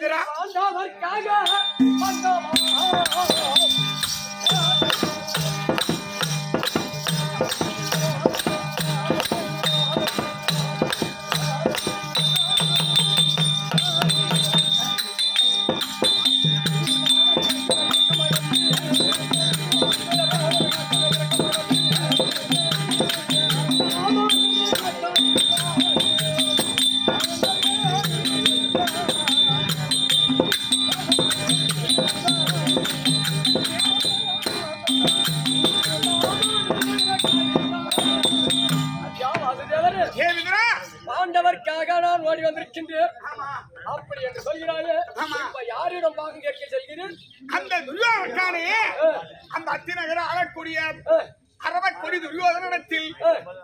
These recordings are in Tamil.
இதுரா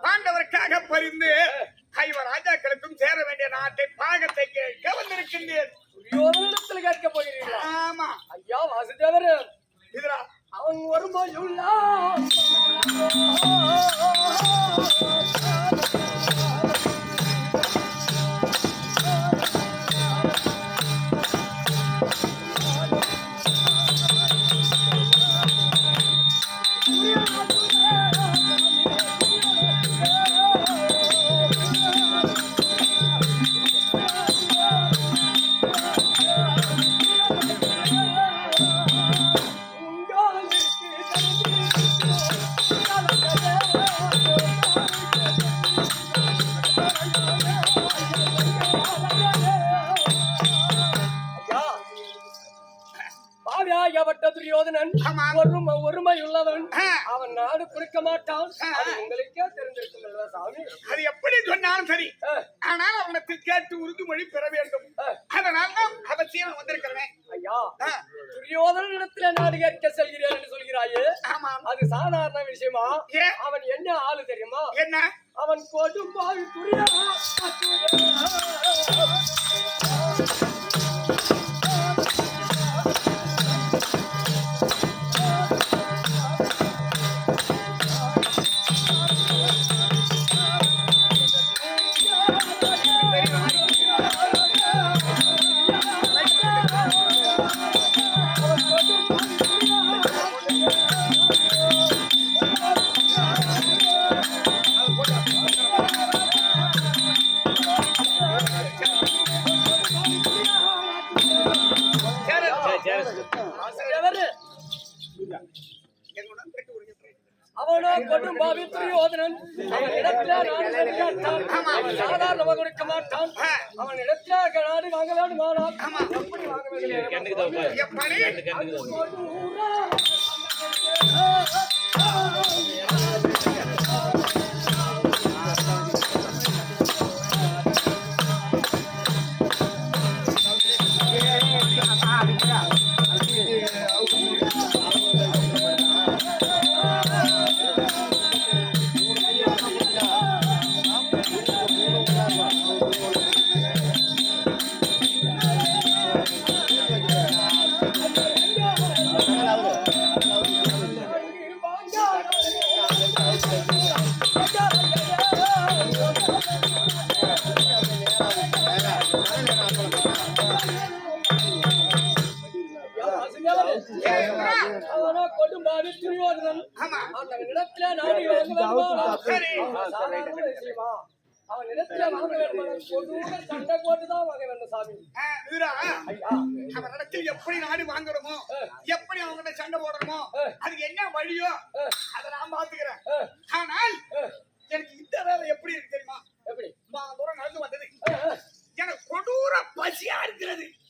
பாண்டவருக்காக பரிந்து கைவ ராஜாக்களுக்கும் சேர வேண்டிய நாட்டை பாகத்தை கேட்க வந்திருக்கின்றேன். துரியோதனனிடத்தில் கேட்க போகிறீர்களா? ஆமா. ஐயா வாசுதேவரே. இதுரா அவன் வரும்போயுள்ள பாவியாகப்பட்ட துரியோதனன். ஒருமை ஒருமையுள்ளவன். ஆ. அவன் நாடு கொடுக்க மாட்டான். உங்களுக்கே தெரிந்திருக்கின்றதா சாமி? அது எப்படி சொன்னாலும் சரி. ஆனால் அவனுக்கு கேட்டு உறுதிமொழி பெற வேண்டும். அதனால தான் அவசியம் வந்திருக்கிறேன். ஐயா ஆ, துரியோதனிடத்துல நாடு கேட்க செல்கிறேன் என்று சொல்கிறாயே. அது சாதாரண விஷயமா? அவன் என்ன ஆளு தெரியுமா? என்ன? அவன் கொடும்பாவி துரியா கொடும் பாவி துரியோதனன் அவன் இடத்துல நாடு கேட்கான் அவன் சாதாரணமாக கொடுக்க மாட்டான். அவன் இடத்துல நாடு வாங்க வேண்டும் ஆனால் எப்படி வாங்க வேண்டும்? விஷயமா அவன் இடத்துல வாங்க சண்டை போட்டுதான் வாங்க வேண்டும் சாமி. ஐயா. அவனிடத்தில் எப்படி நாடு வாங்கணுமோ எப்படி அவங்ககிட்ட சண்டை போடணுமோ அதுக்கு என்ன வழியோ அதை நான் பாத்துக்கிறேன் ஆனால் எனக்கு இந்த வேலை எப்படி இருக்கு தெரியுமா? எப்படி? தூரம் நடந்து வந்தது. எனக்கு கொடூர பசியா இருக்கிறது.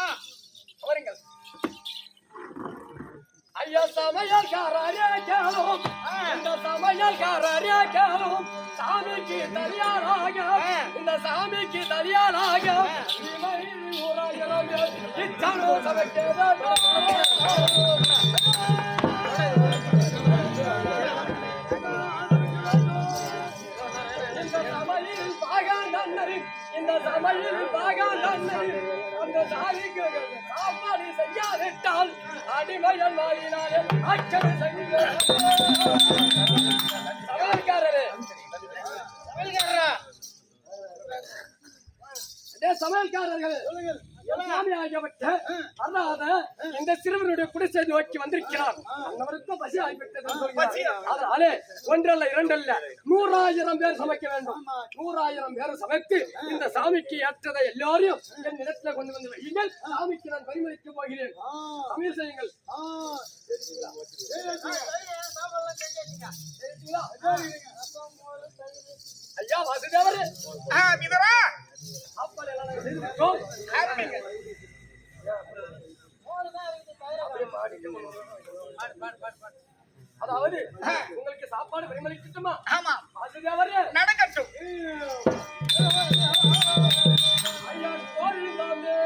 ஆ, அவருங்கள் ஐயா சமையல்காரரே கேளும். இந்த சமையல்காரரே கேளும். சாமிக்கு தனியாராக இந்த சாமிக்கு தனியாராக இத்தனம் சமைக்கிறது இந்த சமையல் பாகான் நன்னரி அந்த சாமிக்கு சாப்பாடு செய்யாவிட்டால் அடிமையன் வாயினாலே அச்சனை செய்ய சமையல்காரரே. சமையல்காரரா. சமையல்காரர்கள். சாமி ஆகியவற்ற அல்லாத இந்த சிறுவனுடைய குடிசை நோக்கி வந்திருக்கிறார். அன்னவருக்கும் பசி ஆகிவிட்டது பசி. அதனாலே ஒன்றல்ல இரண்டல்ல நூறாயிரம் பேர் சமைக்க வேண்டும். நூறாயிரம் பேர் சமைத்து இந்த சாமிக்கு ஏற்றதை எல்லாரையும் என் இடத்துல கொண்டு வந்து வையுங்கள் சாமிக்கு நான் பரிமளிக்க போகிறேன். சமையல் செய்யுங்கள்? ஐயா வாசுதேவரே. ஆ, அதாவது உங்களுக்கு சாப்பாடு பரிமளிக்கட்டுமா ஆமா. நடக்கட்டும். ஐயா கோவிந்தாமே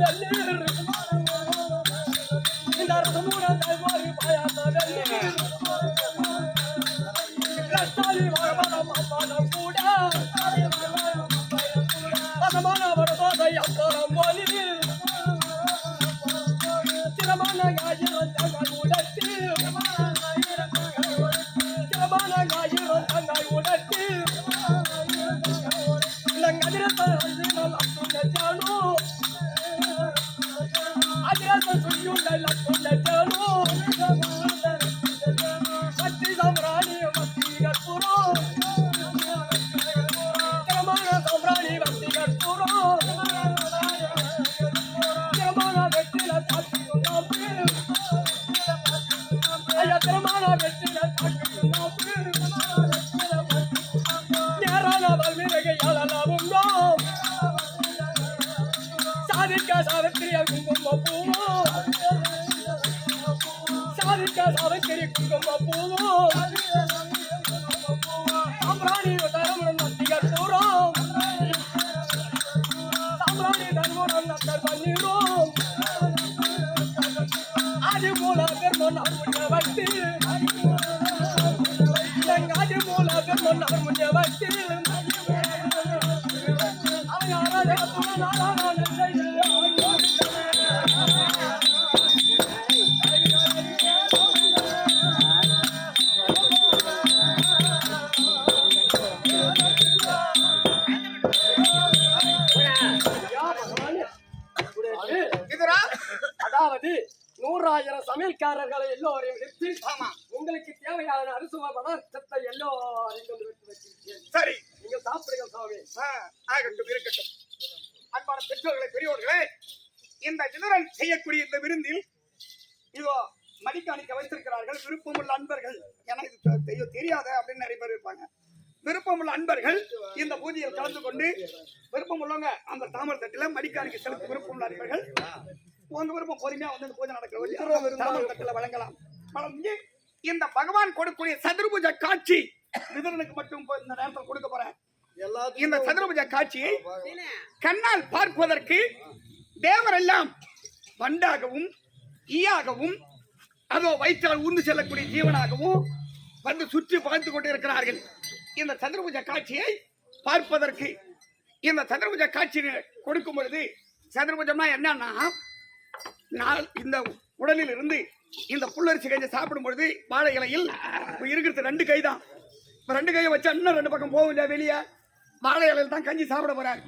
பாயாச சமையல்காரர்களை எல்லோரையும் உங்களுக்கு தேவையான அரிசுவ பதார்த்தத்தை எல்லோரையும் கொண்டு வைத்து சரி. நீங்க சாப்பிடுங்க ஆ, ஆகட்டும் இருக்கட்டும். அன்பான பெற்றோர்களே பெரியோர்களே இந்த விதுரன் செய்யக்கூடிய இந்த விருந்தில் இதோ மடிக்காணிக்க வைத்திருக்கிறார்கள் விருப்பமுள்ள அன்பர்கள். எனக்கு இது தெரியாத அப்படின்னு நிறைய பேர் இருப்பாங்க. விருப்பமுள்ள அன்பர்கள் இந்த பூஜையில் கலந்து கொண்டு விருப்பம் உள்ளவங்க அந்த தாமரை தட்டில மடிக்காணிக்க செலுத்த விருப்பமுள்ள அன்பர்கள். உங்க விருப்பம் பொறுமையா வந்து இந்த பூஜை நடக்கிற வரைக்கும் தாமரை தட்டில வழங்கலாம் வழங்கி இந்த பகவான் கொடுக்கக்கூடிய சதுர்புஜ காட்சி. விதரனுக்கு மட்டும் இந்த நேரத்தில் கொடுக்க போறேன். இந்த சதுரபுஜ காட்சியை கண்ணால் பார்ப்பதற்கு தேவரெல்லாம் வண்டாகவும் ஈயாகவும் அதோ வயிற்றால் ஊர்ந்து செல்லக்கூடிய ஜீவனாகவும் வந்து சுற்றி பார்த்து கொண்டு இருக்கிறார்கள் இந்த சதுரபுஜ காட்சியை பார்ப்பதற்கு இந்த சதுரபுஜ காட்சியை கொடுக்கும் பொழுது சதுரபுஜம்னா என்னன்னா நாள் இந்த உடலில் இருந்து இந்த புல்லரிசி கஞ்சி சாப்பிடும்பொழுது வாழை இலையில் இப்போ இருக்கிறது ரெண்டு கை தான் இப்போ ரெண்டு கையை வச்சா இன்னும் ரெண்டு பக்கம் போகும் இல்லையா வெளியே? வாழை இலையில் தான் கஞ்சி சாப்பிட போகிறார்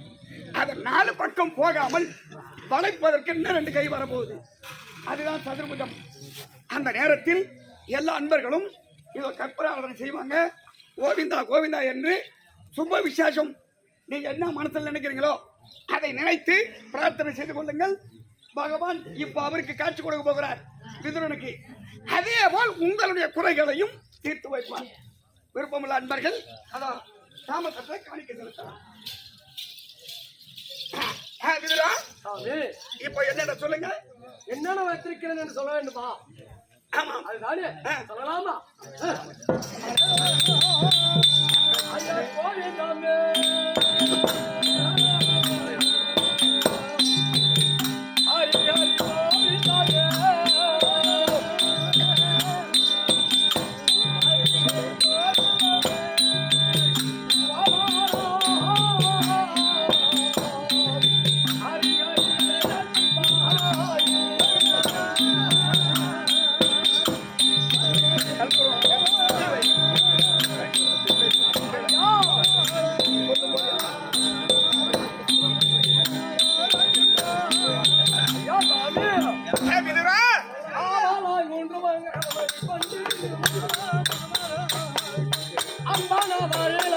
அது நாலு பக்கம் போகாமல் வளைப்பதற்கு இன்னும் ரெண்டு கை வரப்போகுது. அதுதான் சதுர்புஜம். அந்த நேரத்தில் எல்லா அன்பர்களும் இதோ கற்பூர செய்வாங்க. கோவிந்தா கோவிந்தா என்று சுப விசேஷம். நீங்கள் என்ன மனசில் நினைக்கிறீங்களோ அதை நினைத்து பிரார்த்தனை செய்து கொள்ளுங்கள். பகவான் இப்போ அவருக்கு காட்சி கொடுக்க போகிறார். விதுரனுக்கு அதே போல் உங்களுடைய குறைகளையும் தீர்த்து வைப்பார். விருப்பமுள்ள அன்பர்கள் அதான் சாமத்தை காணிக்க செலுத்தலாம். விதுரா இப்போ என்னென்ன சொல்லுங்க? என்னென்ன வைத்திருக்கிறேன் என்று சொல்ல வேண்டுமா? ஆமா. அதுதானே. சொல்லலாமா? ஐயா, கோவிந்தாமே.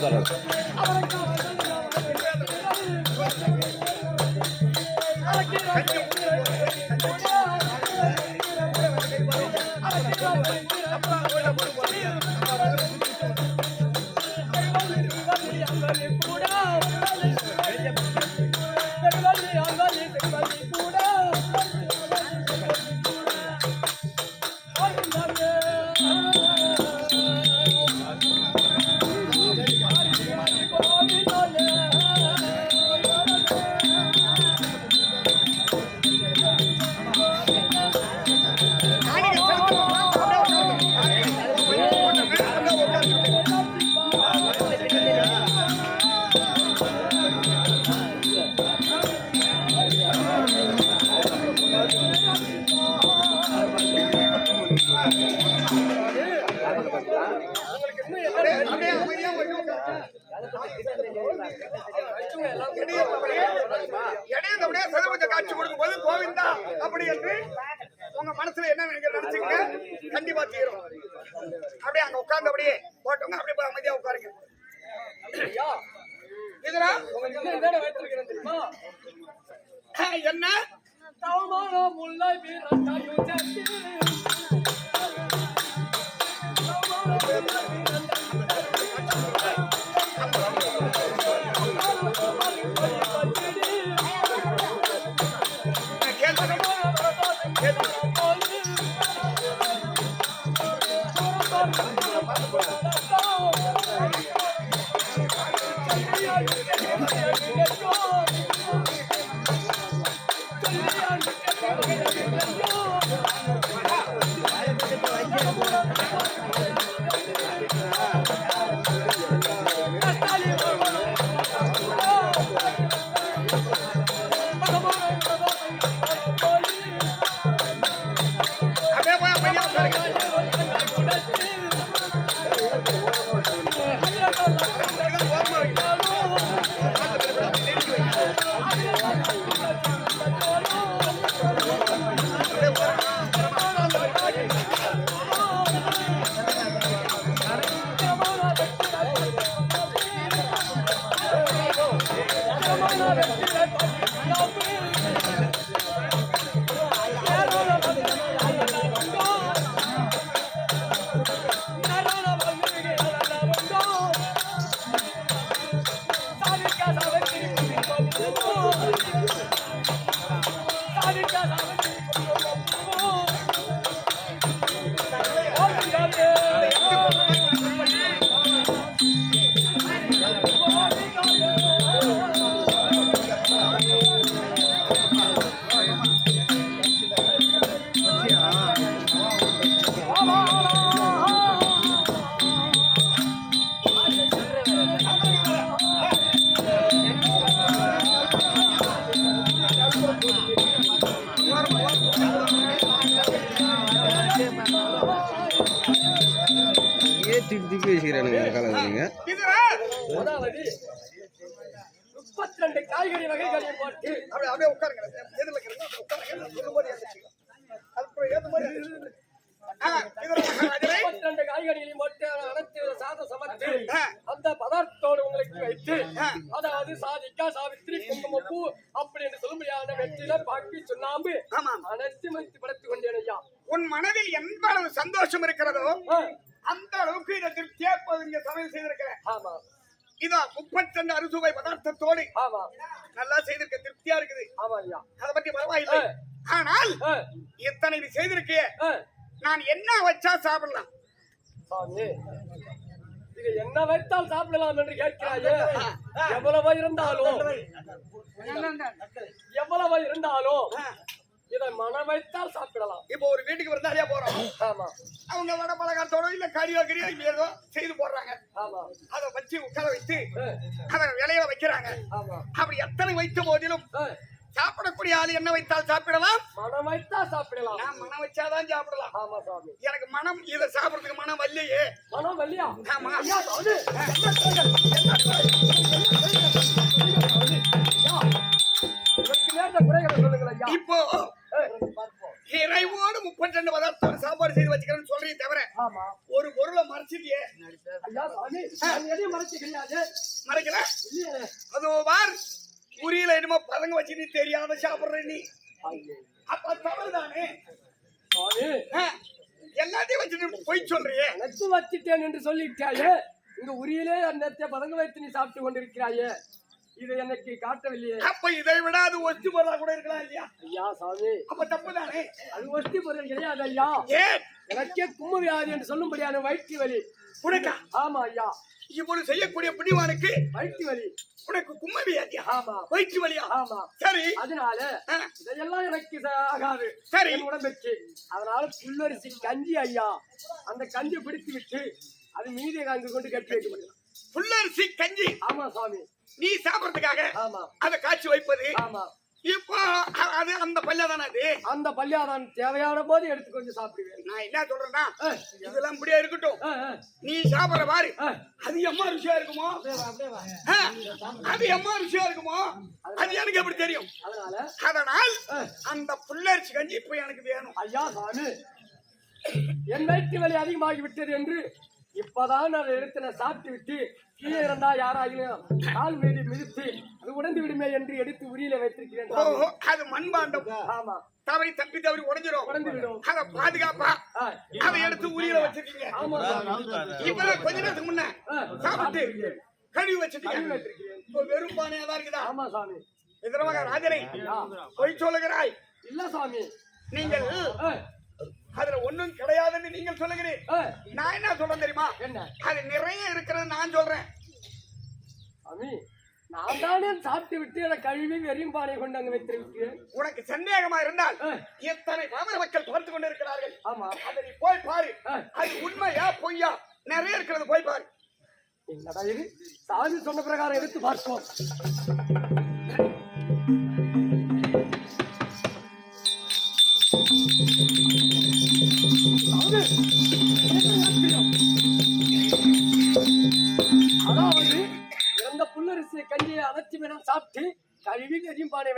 Gracias. அப்படியே ஏன் திப்பி திப்பி வச்சுக்கிறானுங்க இந்த காலத்துலங்க இதுரா அதாவது முப்பத்தி ரெண்டு காய்கறி வகைகளை போட்டு அப்படியே அப்படியே உட்காருங்க. எதிரில் உட்காருங்க. மாதிரி காய்கறிகளையும் அனைத்து சாதம் சமைத்து. அந்த பதார்த்தத்தோடு உங்களுக்கு வைத்து. அதாவது சாதிக்கா சாவித்திரி குங்குமப்பூ அப்படி என்று சொல்லும்படியான வெற்றில பாக்கி சுண்ணாம்பு அனைத்து வைத்து படைத்துக் கொண்டேன் ஐயா. உன் மனதில் எந்த அளவு சந்தோஷம் இருக்கிறதோ அந்த அளவுக்கு இதை திருப்தியா இப்போது இங்க சமையல் செய்திருக்கிறேன் ஆமா. இதோ முப்பத்தி ரெண்டு அறுசுவை பதார்த்தத்தோடு ஆமா. நல்லா செய்திருக்க திருப்தியா இருக்குது. ஆமா ஐயா. அதை பத்தி பரவாயில்லை. ஆனால் நீ செய்திருக்கிய? ஆ, நான் என்ன வச்சா சாப்பிடலாம்? இது என்ன வைத்தால் சாப்பிடலாம் என்று கேட்கிறாயே? எவ்வளவு இருந்தாலும் எவ்வளவு இருந்தாலும் இதை மனம் வைத்தால் சாப்பிடலாம். இப்போ ஒரு வீட்டுக்கு விருந்தாளியா போறோம். ஆமா. அவங்க வட பலகாரத்தோட இல்ல கறியோ கறியோ ஏதோ செய்து போடுறாங்க. ஆமா. அதை வச்சு உட்கார வைத்து அதை விலையில வைக்கிறாங்க. ஆமா. அப்படி எத்தனை வைத்த போதிலும் சாப்பிடக்கூடிய ஆள் என்ன வைத்தால் சாப்பிடலாம்? மனம் வைத்தால் சாப்பிடலாம். நான் மனம் வச்சாதான் சாப்பிடலாம். ஆமா சாமி. எனக்கு மனம் இதை சாப்பிடுறதுக்கு மனம் வரலையே. மனம் வல்லியா ஆமா. ஐயா சாமி. இப்போ இறைவோடு முப்பத்தி ரெண்டு பதார்த்தம் சாப்பாடு செய்து வச்சுக்கிறேன்னு சொல்றீங்க தவிர ஒரு பொருளை மறைச்சிட்டியே? மறைக்கல? அதோ பார் புரியல என்னமோ பதங்க வச்சு நீ தெரியாத சாப்பிடுற நீ. அப்ப தவறுதானே? எல்லாத்தையும் வச்சுட்டு பொய் சொல்றியே? வச்சிட்டேன் என்று சொல்லிட்டாயே. இந்த உரியிலே அன்னத்தை பதங்க வைத்து நீ சாப்பிட்டு கொண்டிருக்கிறாயே. இதை எனக்கு காட்டவில்லையே? அப்ப இதை விட அது ஒத்து பொருளா கூட இருக்கலாம் இல்லையா? ஐயா சாமி. அப்ப தப்புதானே? அது ஒஸ்தி பொருள் கிடையாது ஐயா. எனக்கே கும்ம வியாதி என்று சொல்லும்படியான வயிற்று வலி. உனக்கா? ஆமா ஐயா. இவ்வளவு செய்யக்கூடிய புண்ணியவானுக்கு வயிற்று வலி. உனக்கு கும்மவியாதியா ஆமா. வயிற்று வலியா? ஆமா. சரி. அதனால இதெல்லாம் எனக்கு ஆகாது. சரி. உடம்புக்கு அதனால புல்லரிசி கஞ்சி ஐயா. அந்த கஞ்சி பிடித்து விட்டு அது மீதி அங்கு கொண்டு கட்டி வைக்க முடியும் புல்லரிசி கஞ்சி? ஆமா சுவாமி நீ சாப்பிடறதுக்காக அதை காய்ச்சி வைப்பது. இப்போ அது அந்த பல்ல தானே அது? அந்த பள்ளியாதான் தேவையான போது எடுத்து கொஞ்சம் சாப்பிடுவேன். நான் என்ன சொல்றேன்னா இதெல்லாம் இப்படியே இருக்கட்டும். நீ சாப்பிடுற பாரு. அது எம்மா ருசியா இருக்குமோ? அது எம்மா ருசியா இருக்குமோ? அது எனக்கு எப்படி தெரியும்? அதனால அந்த புல்லரிசி கஞ்சி இப்ப எனக்கு வேணும். ஐயா சாமி. என் வயிற்று வலி அதிகமாகி விட்டது என்று இப்பதான் நான் எடுத்து நான் சாப்பிட்டு விட்டு கீழே இருந்தா யாராகிலும் கால் மீறி மிதித்து அது உடைந்து விடுமே என்று எடுத்து உரியில வைத்திருக்கிறேன். அது மண்பாண்டம். ஆமா. தவறி தப்பி தவறி உடைஞ்சிரும் உடைந்து விடும். அத பாதுகாப்பா? அதை எடுத்து உரியில வச்சிருக்கீங்க. இப்பதான் கொஞ்ச நேரத்துக்கு முன்ன சாப்பிட்டு கழுவி வச்சிருக்கீங்க. இப்போ வெறும் பானையா தான் இருக்குதா? ஆமா சாமி. இதரமாக ராஜனை பொய் சொல்லுகிறாய். இல்ல சாமி. நீங்கள் அதுல ஒண்ணும் கிடையாதுன்னு நீங்கள் சொல்லுகிறேன் நான் என்ன சொல்றேன் தெரியுமா? என்ன? அது நிறைய இருக்கிறது நான் சொல்றேன். சாமி நான் தானே சாப்பிட்டு விட்டு அதை கழுவி வெறியும் பானை கொண்டு அங்க வைத்திருக்கிறேன். உனக்கு சந்தேகமா இருந்தால் எத்தனை பாமர மக்கள் பார்த்து கொண்டு இருக்கிறார்கள் ஆமா. அதை நீ போய் பாரு. அது உண்மையா பொய்யா? நிறைய இருக்கிறது போய் பாரு. என்னடா இது? சாமி சொன்ன பிரகாரம் எடுத்து பார்ப்போம்.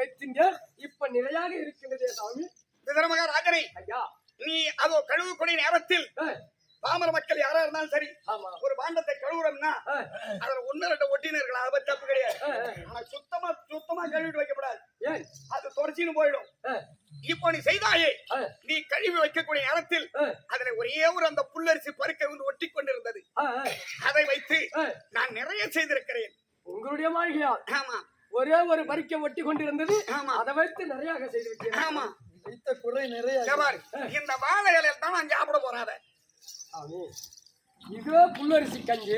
எரியும் பானை வைத்திருந்த இப்ப நிலையாக இருக்கின்றதே சாமி விதரமக ராஜனை ஐயா நீ அதோ கழுவக்கூடிய நேரத்தில் ஏய், பாமர மக்கள் யாரா இருந்தாலும் சரி ஆமா ஒரு பாண்டத்தை கழுவுறோம்னா ஏய், அதுல ஒண்ணு ரெண்டு ஒட்டின்னு இருக்கலாம் அதை பத்தி தப்பு கிடையாது ஏய், ஏய், ஆனா சுத்தமா சுத்தமா கழுவிட்டு வைக்கப்படாது ஏய், அது தொடச்சின்னு போயிடும் ஏய், இப்போ நீ செய்தாயே ஏய், நீ கழுவி வைக்கக்கூடிய நேரத்தில் ஏய், அதுல ஒரே ஒரு அந்த புல்லரிசி பருக்கை வந்து ஒட்டி கொண்டிருந்தது ஏய், ஏய், அதை வைத்து ஏய். நான் நிறைய செய்திருக்கிறேன் உங்களுடைய மாளிகையா ஆமா ஒரே ஒரு பறிக்கை ஒட்டி கொண்டிருந்தது ஆமா. அதை வைத்து நிறைய செய்து விட்டேன் ஆமா. வைத்த குறை நிறைய பாரு, இந்த வாழை இலையில தான் நான் சாப்பிட போறேன் அதை. இதோ புல்லரிசி கஞ்சி.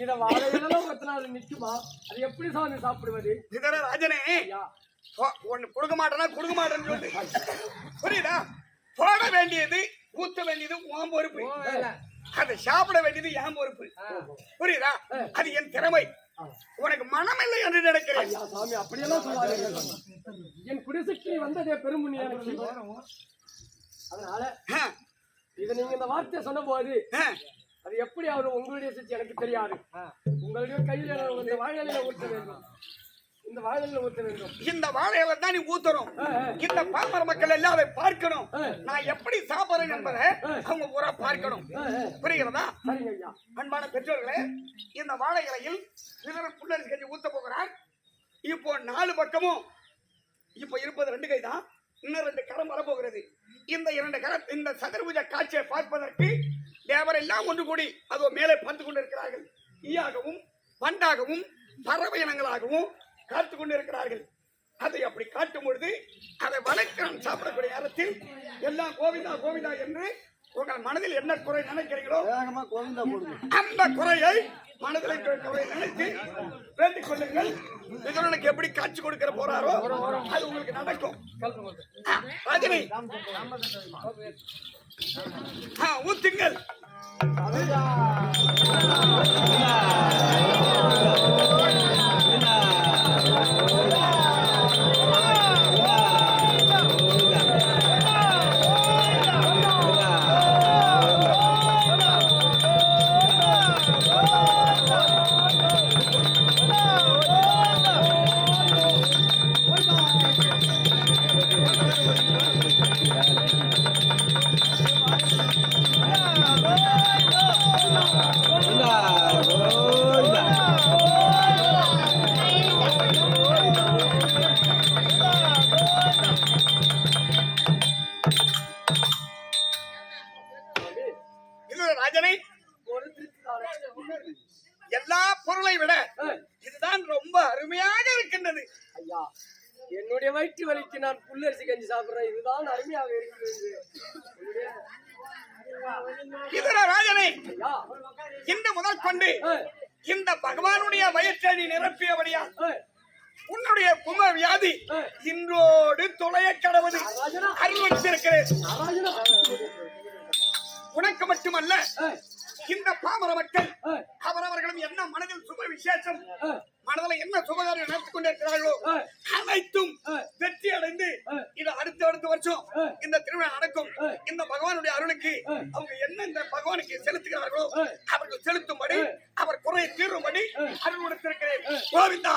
இத வாழையிலாம் பத்து நாள் நிக்குமா? அது எப்படி சாமி சாப்பிடுவது? இதர ராஜனே. ஒண்ணு கொடுக்க மாட்டேன்னா கொடுக்க மாட்டேன்னு சொல்லு. புரியுதா? போட வேண்டியது ஊத்த வேண்டியது உன் பொறுப்பு. அதை சாப்பிட வேண்டியது என் பொறுப்பு. புரியுதா? அது என் திறமை. உனக்கு மனம் இல்லை என்று நினைக்கிறேன். ஐயா சாமி அப்படியெல்லாம் சொல்லாதீங்க. என் குடிசைக்கு வந்ததே பெருமுனி எனக்கு அதனால இத நீங்க இந்த வார்த்தையை சொன்ன போது. அது எப்படி ஆகும் உங்களுடைய சிச்சு எனக்கு தெரியாது. உங்களுடைய கையில இந்த வாழையில ஊற்ற வேண்டும். இந்த வாழையில ஊற்ற வேண்டும். இந்த வாழையில தான் நீ ஊத்தணும். இந்த பாமர மக்கள் எல்லாம் அதை பார்க்கணும். நான் எப்படி சாப்பிடுறேன் என்பதை அவங்க பூரா பார்க்கணும். புரிகிறதா? அன்பான பெற்றோர்களே இந்த வாழை இலையில் சிலர் புல்லரிசி கஞ்சி ஊத்த போகிறார். இப்போ நாலு பக்கமும் இப்போ இருப்பது ரெண்டு கை தான் இன்னும் ரெண்டு கரம் வரப்போகிறது. இந்த இரண்டு கரம் இந்த சதுர்புஜ காட்சியை பார்ப்பதற்கு தேவரெல்லாம் ஒன்று கூடி அதோ மேலே பார்த்து கொண்டிருக்கிறார்கள். ஈயாகவும் வண்டாகவும் பறவை இனங்களாகவும் காத்து கொண்டிருக்கிறார்கள் அதை அப்படி காட்டும் பொழுது அதை வளர்க்கிறோம் சாப்பிடக்கூடிய நேரத்தில் எல்லாம் கோவிந்தா கோவிந்தா என்று உங்கள் மனதில் என்ன குறை நினைக்கிறீங்களோ அந்த குறையை மனதில் குறையை நினைத்து வேண்டிக் கொள்ளுங்கள். இதனுக்கு எப்படி காட்சி கொடுக்கிற போறாரோ அது உங்களுக்கு நடக்கும். ரஜினி. ஊத்துங்கள். தொலைய கடவுது உனக்கு மட்டுமல்ல இந்த பாமர மக்கள் அவரவர்களும் என்ன மனதில் சுப விசேஷம் மனதில் என்ன சுபகாரம் நடத்தி கொண்டிருக்கிறார்களோ அனைத்தும் வெற்றி அடைந்து இது அடுத்த அடுத்த வருஷம் இந்த திருவிழா நடக்கும். இந்த பகவானுடைய அருளுக்கு அவங்க என்ன இந்த பகவானுக்கு செலுத்துகிறார்களோ அவர்கள் செலுத்தும்படி அவர் குறையை தீர்வும்படி அருள் கொடுத்திருக்கிறேன். கோவிந்தா!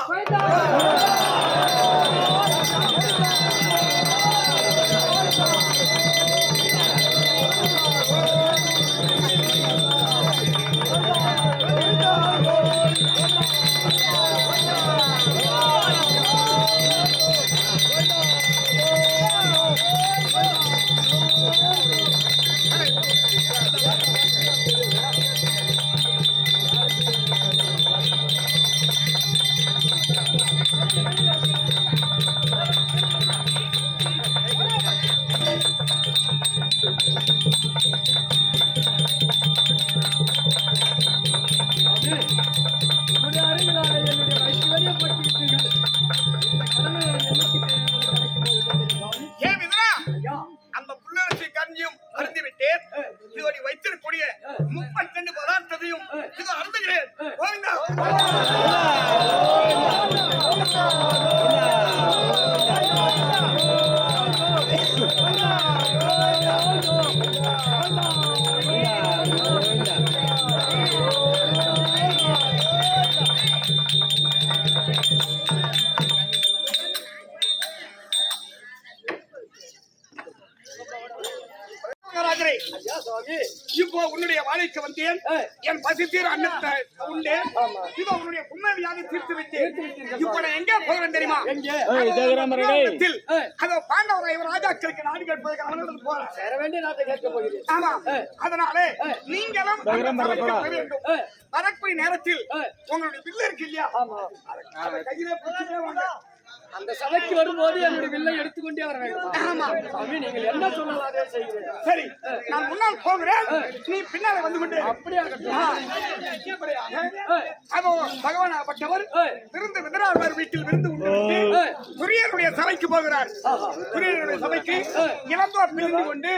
சுவாமி. இப்போ உன்னுடைய வாழைக்கு வந்தேன். என் பசி தீர அன்னத்தை உண்டேன் இதோ உன்னுடைய உண்மையாக தீர்த்து விட்டேன். இப்போ நான் எங்க போகிறேன் தெரியுமா. அதோ பாண்டவரை ராஜாக்களுக்கு நாடு கேட்பதற்கு அவனிடத்தில் போறேன். சேர வேண்டிய நாட்டை கேட்க போகிறேன். ஆமா. அதனாலே. நீங்களும் வேண்டும். வரக்கூடிய நேரத்தில். உங்களுடைய பில்லு இருக்கு இல்லையா? கையிலே அந்த சபைக்கு வரும்போது என்னுடைய வில்லை எடுத்துக்கொண்டே வர வேண்டும். ஆமா. சாமி நீங்கள் என்ன சரி நான் முன்னால் போகிறேன். நீ பின்னாலே வந்து கொண்டு. அப்படியே பகவானாகப்பட்டவர் ஏய். விருந்து விதராவர் வீட்டில் விருந்து. துரியனுடைய சபைக்கு போகிறார். ஆஹா. துரியனுடைய சபைக்கு இளந்தோர் பிரிந்து கொண்டு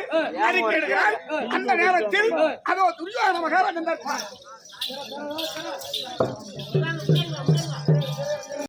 அறிக்கையிடுகிறார் அந்த நேரத்தில் அதோ துரியோதன மகாராஜன் இருப்பார்